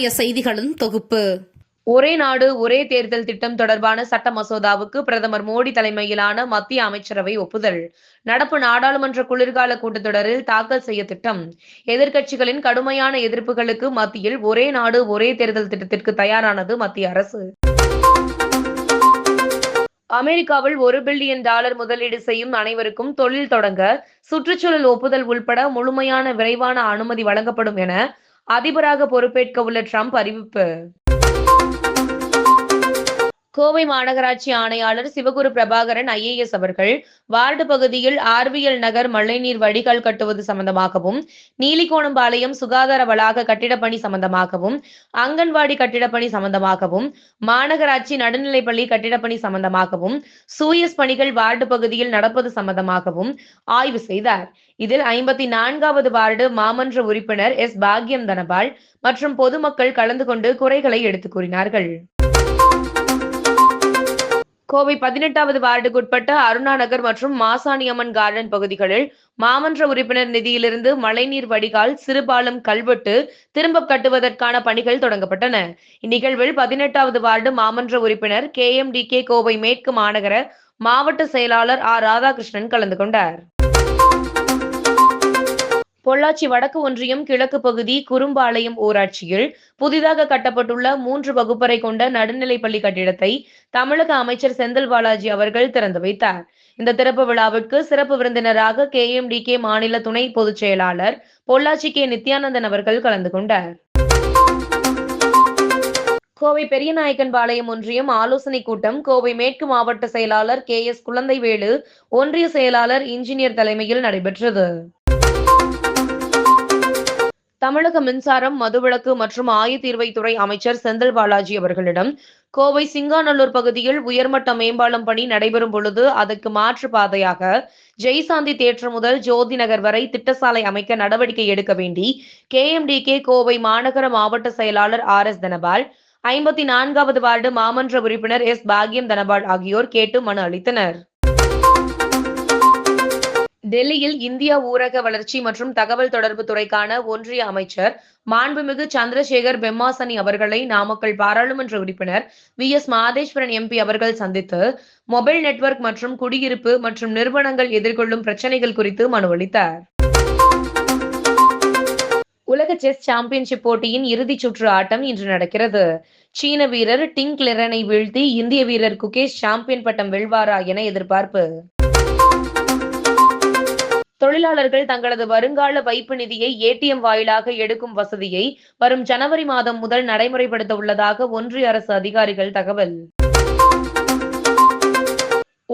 இன்றைய செய்திகளின் தொகுப்பு. ஒரே நாடு ஒரே தேர்தல் திட்டம் தொடர்பான சட்ட மசோதாவுக்கு பிரதமர் மோடி தலைமையிலான மத்திய அமைச்சரவை ஒப்புதல். நடப்பு நாடாளுமன்ற குளிர்கால கூட்டத்தொடரில் தாக்கல் செய்ய திட்டம். எதிர்க்கட்சிகளின் கடுமையான எதிர்ப்புகளுக்கு மத்தியில் ஒரே நாடு ஒரே தேர்தல் திட்டத்திற்கு தயாரானது மத்திய அரசு. அமெரிக்காவில் ஒரு பில்லியன் டாலர் முதலீடு செய்யும் அனைவருக்கும் தொழில் தொடங்க சுற்றுச்சூழல் ஒப்புதல் உள்பட முழுமையான விரைவான அனுமதி வழங்கப்படும் என அதிபராக பொறுப்பேற்க உள்ள ட்ரம்ப் அறிவிப்பு கோவை மாநகராட்சி ஆணையாளர் சிவகுரு பிரபாகரன் ஐஏஎஸ் அவர்கள் வார்டு பகுதியில் ஆர்விஎல் நகர் மழைநீர் வடிகால் கட்டுவது சம்பந்தமாகவும் நீலிகோணம்பாளையம் சுகாதார வளாக கட்டிடப்பணி சம்பந்தமாகவும் அங்கன்வாடி கட்டிடப்பணி சம்பந்தமாகவும் மாநகராட்சி நடுநிலைப்பள்ளி கட்டிடப்பணி சம்பந்தமாகவும் சூயஸ் பணிகள் வார்டு பகுதியில் நடப்பது சம்பந்தமாகவும் ஆய்வு செய்தார். இதில் ஐம்பத்தி நான்காவது வார்டு மாமன்ற உறுப்பினர் எஸ் பாக்யம் தனபால் மற்றும் பொதுமக்கள் கலந்து கொண்டு குறைகளை எடுத்துக் கூறினார்கள். கோவை பதினெட்டாவது வார்டுக்குட்பட்ட அருணா நகர் மற்றும் மாசாணியம்மன் கார்டன் பகுதிகளில் மாமன்ற உறுப்பினர் நிதியிலிருந்து மழைநீர் வடிகால் சிறுபாலம் கல்வெட்டு திரும்ப கட்டுவதற்கான பணிகள் தொடங்கப்பட்டன. இந்நிகழ்வில் பதினெட்டாவது வார்டு மாமன்ற உறுப்பினர் K M D K Kovai மேற்கு மாநகர மாவட்ட செயலாளர் ஆர் ராதாகிருஷ்ணன் கலந்து கொண்டார். பொள்ளாச்சி வடக்கு ஒன்றியம் கிழக்கு பகுதி குறும்பாளையம் ஊராட்சியில் புதிதாக கட்டப்பட்டுள்ள மூன்று வகுப்பறை கொண்ட நடுநிலைப்பள்ளி கட்டிடத்தை தமிழக அமைச்சர் செந்தில் பாலாஜி அவர்கள் திறந்து வைத்தார். இந்த திறப்பு விழாவிற்கு சிறப்பு விருந்தினராக கே எம் டி கே மாநில துணை பொதுச் செயலாளர் பொள்ளாச்சி கே நித்யானந்தன் அவர்கள் கலந்து கொண்டார். கோவை பெரியநாயக்கன்பாளையம் ஒன்றியம் ஆலோசனை கூட்டம் கோவை மேற்கு மாவட்ட செயலாளர் கே எஸ் குழந்தைவேலு ஒன்றிய செயலாளர் இன்ஜினியர் தலைமையில் நடைபெற்றது. தமிழக மின்சாரம் மதுவிலக்கு மற்றும் ஆயத்தீர்வைத்துறை அமைச்சர் செந்தில் பாலாஜி அவர்களிடம் கோவை சிங்காநல்லூர் பகுதியில் உயர்மட்ட மேம்பாலம் பணி நடைபெறும் பொழுது அதற்கு மாற்று பாதையாக ஜெய்சாந்தி தேற்று முதல் ஜோதி நகர் வரை திட்டசாலை அமைக்க நடவடிக்கை எடுக்க வேண்டி கேஎம்டிகே கோவை மாநகர மாவட்ட செயலாளர் ஆர் எஸ் தனபால் ஐம்பத்தி நான்காவது வார்டு மாமன்ற உறுப்பினர் எஸ் பாகியம் தனபால் ஆகியோர் கேட்டு மனு அளித்தனர். டெல்லியில் இந்தியா ஊரக வளர்ச்சி மற்றும் தகவல் தொடர்பு துறைக்கான ஒன்றிய அமைச்சர் மாண்புமிகு சந்திரசேகர் பெம்மாசனி அவர்களை நாமக்கல் பாராளுமன்ற உறுப்பினர் வி. எஸ். மாதேஸ்வரன் எம்பி அவர்கள் சந்தித்து மொபைல் நெட்வொர்க் மற்றும் குடியிருப்பு மற்றும் நிறுவனங்கள் எதிர்கொள்ளும் பிரச்சனைகள் குறித்து மனு அளித்தார். உலக செஸ் சாம்பியன்ஷிப் போட்டியின் இறுதிச் சுற்று ஆட்டம் இன்று நடக்கிறது. சீன வீரர் டிங் கிளரனை வீழ்த்தி இந்திய வீரர் குகேஷ் சாம்பியன் பட்டம் வெல்வாரா என எதிர்பார்ப்பு. தொழிலாளர்கள் தங்களது வருங்கால வைப்பு நிதியை ஏடிஎம் வாயிலாக எடுக்கும் வசதியை வரும் ஜனவரி மாதம் முதல் நடைமுறைப்படுத்த உள்ளதாக ஒன்றிய அரசு அதிகாரிகள் தகவல்.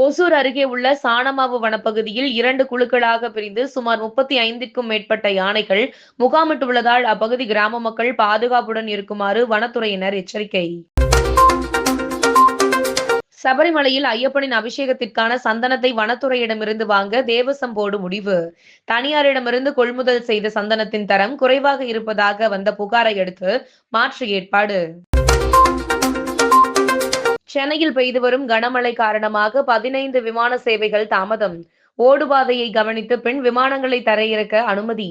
ஒசூர் அருகே உள்ள சாணமாவு வனப்பகுதியில் இரண்டு குழுக்களாக பிரிந்து சுமார் முப்பத்தி ஐந்திற்கும் மேற்பட்ட யானைகள் முகாமிட்டுள்ளதால் அப்பகுதி கிராம மக்கள் பாதுகாப்புடன் இருக்குமாறு வனத்துறையினர் எச்சரிக்கை. சபரிமலையில் ஐயப்பனின் அபிஷேகத்திற்கான சந்தனத்தை வனத்துறையிடமிருந்து வாங்க தேவசம் போர்டு முடிவு. தனியாரிடமிருந்து கொள்முதல் செய்த சந்தனத்தின் தரம் குறைவாக இருப்பதாக வந்த புகாரை அடுத்து மாற்று ஏற்பாடு. சென்னையில் பெய்து வரும் கனமழை காரணமாக பதினைந்து விமான சேவைகள் தாமதம். ஓடுபாதையை கவனித்து பின் விமானங்களை தரையிறக்க அனுமதி.